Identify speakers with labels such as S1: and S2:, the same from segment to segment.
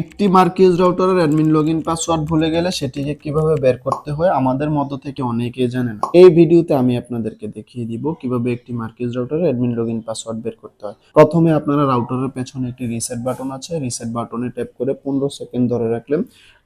S1: একটি মার্কিজ রাউটারের admin login password ভুলে গেলে সেটিকে কীভাবে বের করতে হয় আমাদের মধ্য থেকে অনেকেই জানে না। এই ভিডিওতে আমি আপনাদেরকে দেখিয়ে দিব কীভাবে একটি মার্কিজ রাউটারের অ্যাডমিন লগইন পাসওয়ার্ড বের করতে হয়। প্রথমে আপনারা রাউটারের পেছনে একটি রিসেট বাটন আছে, রিসেট বাটনে ট্যাপ করে পনেরো সেকেন্ড ধরে রাখলেন,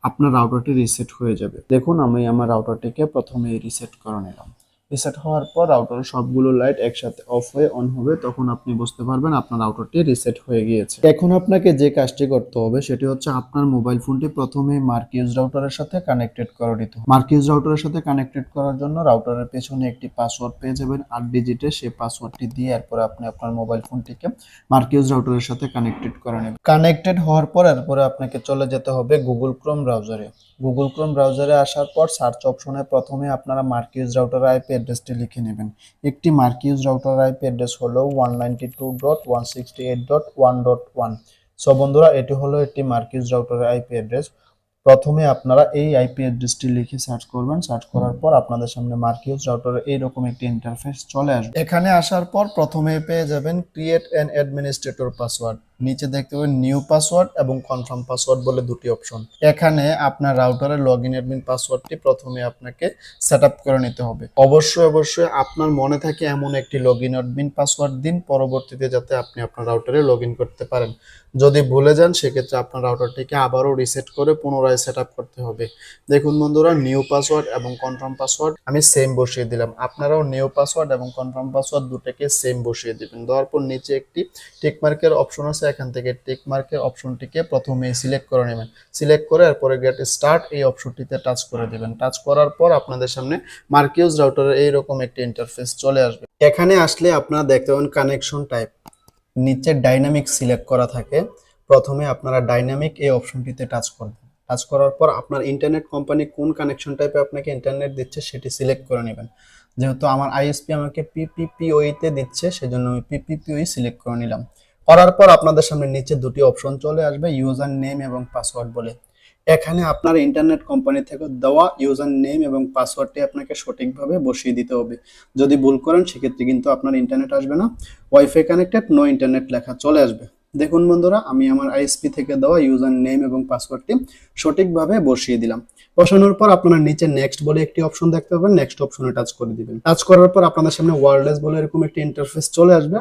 S1: আপনার রাউটারটি রিসেট হয়ে যাবে। দেখুন, আমি আমার রাউটারটিকে প্রথমে রিসেট করে নিলাম। রিসেট হওয়ার পর রাউটারের সবগুলো লাইট একসাথে অফ হয়ে অন হবে, তখন আপনি বুঝতে পারবেন আপনার রাউটারটি রিসেট হয়ে গিয়েছে। এখন আপনাকে যে কাজটি করতে হবে, সেটি হচ্ছে আপনার মোবাইল ফোনটি প্রথমে মার্কিউজ রাউটারের সাথে কানেক্টেড করে দিতে হবে। মার্কিউজ রাউটারের সাথে কানেক্টেড করার জন্য রাউটারের পেছনে একটি পাসওয়ার্ড পেয়ে যাবেন, আট ডিজিটের সেই পাসওয়ার্ডটি দিয়ে এরপর আপনি আপনার মোবাইল ফোনটিকে মার্কিউজ রাউটারের সাথে কানেক্টেড করে নেবেন। কানেক্টেড হওয়ার পর এরপরে আপনাকে চলে যেতে হবে গুগল ক্রোম ব্রাউজারে গুগল ক্রোম ব্রাউজারে আসার পর সার্চ অপশনে প্রথমে আপনারা মার্কিউজ রাউটার আইপি অ্যাড্রেসটি লিখে নেবেন। একটি মার্কিউজ রাউটার আইপি অ্যাড্রেস হলো one ninety two dot one sixty eight dot one dot one so বন্ধুরা, এটি হলো একটি মার্কিউজ রাউটারের আইপি অ্যাড্রেস প্রথমে আপনারা এই আইপি অ্যাড্রেসটি লিখে সার্চ করবেন। সার্চ করার পর আপনাদের সামনে মার্কিউজ রাউটারের এইরকম একটি ইন্টারফেস চলে আসবে। এখানে আসার পর প্রথমে পেয়ে যাবেন ক্রিয়েট অ্যান অ্যাডমিনিস্ট্রেটর পাসওয়ার্ড নিচে দেখতে পাবেন নিউ পাসওয়ার্ড এবং কনফার্ম পাসওয়ার্ড বলে দুটি অপশন। এখানে আপনার রাউটারের লগ ইন অ্যাডমিন পাসওয়ার্ডটি প্রথমে আপনাকে সেট করে নিতে হবে। অবশ্যই অবশ্যই আপনার মনে থাকে এমন একটি লগ ইন অ্যাডমিন পাসওয়ার্ড দিন, পরবর্তীতে যাতে আপনি আপনার রাউটারে লগ করতে পারেন। যদি ভুলে যান, সেক্ষেত্রে আপনার রাউটারটিকে আবারও রিসেট করে পুনরায় সেট করতে হবে। দেখুন বন্ধুরা, নিউ পাসওয়ার্ড এবং কনফার্ম পাসওয়ার্ড আমি সেম বসিয়ে দিলাম। আপনারাও নিউ পাসওয়ার্ড এবং কনফার্ম পাসওয়ার্ড দুটোকে সেম বসিয়ে দিবেন। দেওয়ার পর নিচে একটি টিক মার্কের অপশন আছে এখান থেকে টিক মার্কের অপশনটিকে প্রথমে সিলেক্ট করে নেবেন। সিলেক্ট করে এরপরে গেট স্টার্ট এই অপশনটিতে টাচ করে দিবেন। টাচ করার পর আপনাদের সামনে মার্কিউজ রাউটারের এইরকম একটি ইন্টারফেস চলে আসবে। এখানে আসলে আপনারা দেখতে পাবেন কানেকশন টাইপ নিচে ডাইনামিক সিলেক্ট করা থাকে। প্রথমে আপনারা ডাইনামিক এই অপশনটিতে টাচ করবেন। টাচ করার পর আপনার ইন্টারনেট কোম্পানি কোন কানেকশন টাইপে আপনাকে ইন্টারনেট দিচ্ছে সেটি সিলেক্ট করে নেবেন। যেহেতু আমার আইএসপি আমাকে পিপিপিওই তে দিচ্ছে, সেজন্য আমি পিপিপিওই সিলেক্ট করে নিলাম। করার পর আপনাদের সামনে নিচে দুটি অপশন চলে আসবে ইউজার নেম এবং পাসওয়ার্ড বলে। এখানে আপনার ইন্টারনেট কোম্পানি থেকে দেওয়া ইউজার নেম এবং পাসওয়ার্ডটি আপনাকে সঠিকভাবে বসিয়ে দিতে হবে। যদি ভুল করেন, সেক্ষেত্রে কিন্তু আপনার ইন্টারনেট আসবে না। ওয়াইফাই কানেক্টেড নো ইন্টারনেট লেখা চলে আসবে। দেখুন বন্ধুরা, আমি আমার আইএসপি থেকে দেওয়া ইউজার নেম এবং পাসওয়ার্ডটি সঠিকভাবে বসিয়ে দিলাম। বসানোর পর আপনারা নিচে নেক্সট বলে একটি অপশন দেখতে পাবেন। নেক্সট অপশনে টাচ করে দিবেন। টাচ করার পর আপনাদের সামনে ওয়ারলেস বলে এরকম একটি ইন্টারফেস চলে আসবে।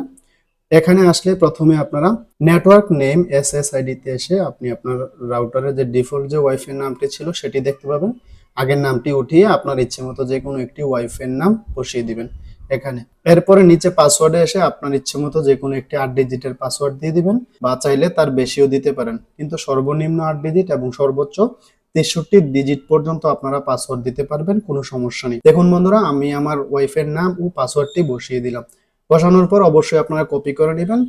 S1: এখানে আসলে প্রথমে আপনারা নেটওয়ার্ক নেম এস এস আইডিতে এসে আপনি আপনার রাউটারের যে ডিফল্ট যে ওয়াইফাই নামটি ছিল সেটি দেখতে পাবেন। আগের নামটি উঠিয়ে আপনার ইচ্ছে মতো যে কোনো একটি ওয়াইফাই নাম বসিয়ে দিবেন এখানে। এরপরে নিচে পাসওয়ার্ডে এসে আপনার ইচ্ছে মতো যে কোনো একটি আট ডিজিটের পাসওয়ার্ড দিয়ে দিবেন বা চাইলে তার বেশিও দিতে পারেন। কিন্তু সর্বনিম্ন আট ডিজিট এবং সর্বোচ্চ তেষট্টি ডিজিট পর্যন্ত আপনারা পাসওয়ার্ড দিতে পারবেন, কোনো সমস্যা নেই। দেখুন বন্ধুরা, আমি আমার ওয়াইফের নাম ও পাসওয়ার্ডটি বসিয়ে দিলাম। বসানোর পর অবশ্যই আপনারা কপি করে নেবেন।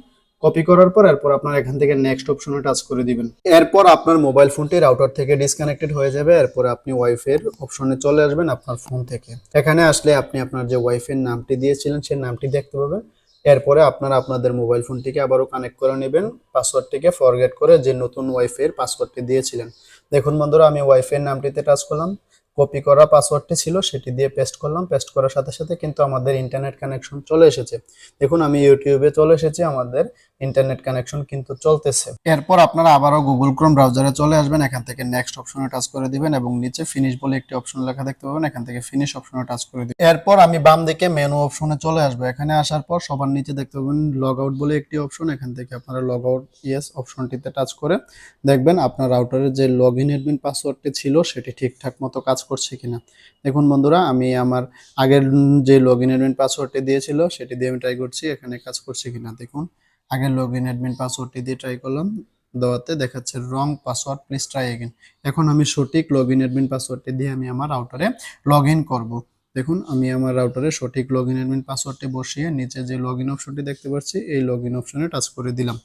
S1: কপি করার পর এরপর আপনারা এখান থেকে নেক্সট অপশনে টাচ করে দিবেন। এরপর আপনার মোবাইল ফোনটি রাউটার থেকে ডিসকানেক্টেড হয়ে যাবে। এরপর আপনি ওয়াইফের অপশনে চলে আসবেন আপনার ফোন থেকে। এখানে আসলে আপনি আপনার যে ওয়াইফের নামটি দিয়েছিলেন, সেই নামটি দেখতে পাবেন। এরপরে আপনারা আপনাদের মোবাইল ফোনটিকে আবারও কানেক্ট করে নেবেন। পাসওয়ার্ডটিকে ফরগেট করে যে নতুন ওয়াইফের পাসওয়ার্ডটি দিয়েছিলেন। দেখুন বন্ধুরা, আমি ওয়াইফের নামটিতে টাচ করলাম। কপি করা পাসওয়ার্ডটি ছিল, সেটি দিয়ে পেস্ট করলাম। পেস্ট করার সাথে সাথে কিন্তু আমাদের ইন্টারনেট কানেকশন চলে এসেছে। দেখুন, আমি ইউটিউবে চলে এসেছি, আমাদের ইন্টারনেট কানেকশন কিন্তু চলতেছে। এরপর আপনারা আবারও গুগল ক্রোম ব্রাউজারে চলে আসবেন, এখান থেকে নেক্সট অপশনে টাচ করে দিবেন এবং নিচে ফিনিশ বলে একটি অপশন লেখা দেখতে পাবেন, এখান থেকে ফিনিশ অপশনে টাচ করে দিবেন। এরপর আমি বাম দিকে মেনু অপশনে চলে আসব। এখানে আসার পর সবার নিচে দেখতে পাবেন লগ আউট বলে একটি অপশন এখান থেকে আপনারা লগ আউট ইয়েস অপশনটিতে টাচ করে দেখবেন আপনার রাউটারের যে লগ ইন অ্যাডমিন পাসওয়ার্ডটি ছিল, সেটি ঠিকঠাক মতো কাজ করছে কিনা। দেখুন বন্ধুরা, আমি আমার আগের যে লগ ইন অ্যাডমিন পাসওয়ার্ডটি দিয়েছিল, সেটি দিয়ে আমি ট্রাই করছি, এখানে কাজ করছে কিনা। দেখুন, আগের লগ ইন অ্যাডমিন পাসওয়ার্ডটি দিয়ে ট্রাই করলাম, দেওয়াতে দেখাচ্ছে wrong password please try again এখন আমি সঠিক লগ ইন অ্যাডমিন পাসওয়ার্ডটি দিয়ে আমি আমার রাউটারে লগ ইন করব। দেখুন, আমি আমার রাউটারে সঠিক লগ ইন অ্যাডমিন পাসওয়ার্ডটি বসিয়ে নিচে যে লগ ইন অপশনটি দেখতে পাচ্ছি, এই লগ ইন অপশনে টাচ করে দিলাম।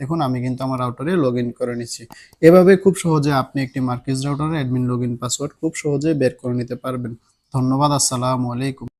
S1: দেখুন, আমি কিন্তু আমার রাউটারে লগ করে নিচ্ছি। এভাবে খুব সহজে আপনি একটি মার্কিজ রাউটারে অ্যাডমিন লগ পাসওয়ার্ড খুব সহজে বের করে নিতে পারবেন। ধন্যবাদ, আসসালামু আলাইকুম।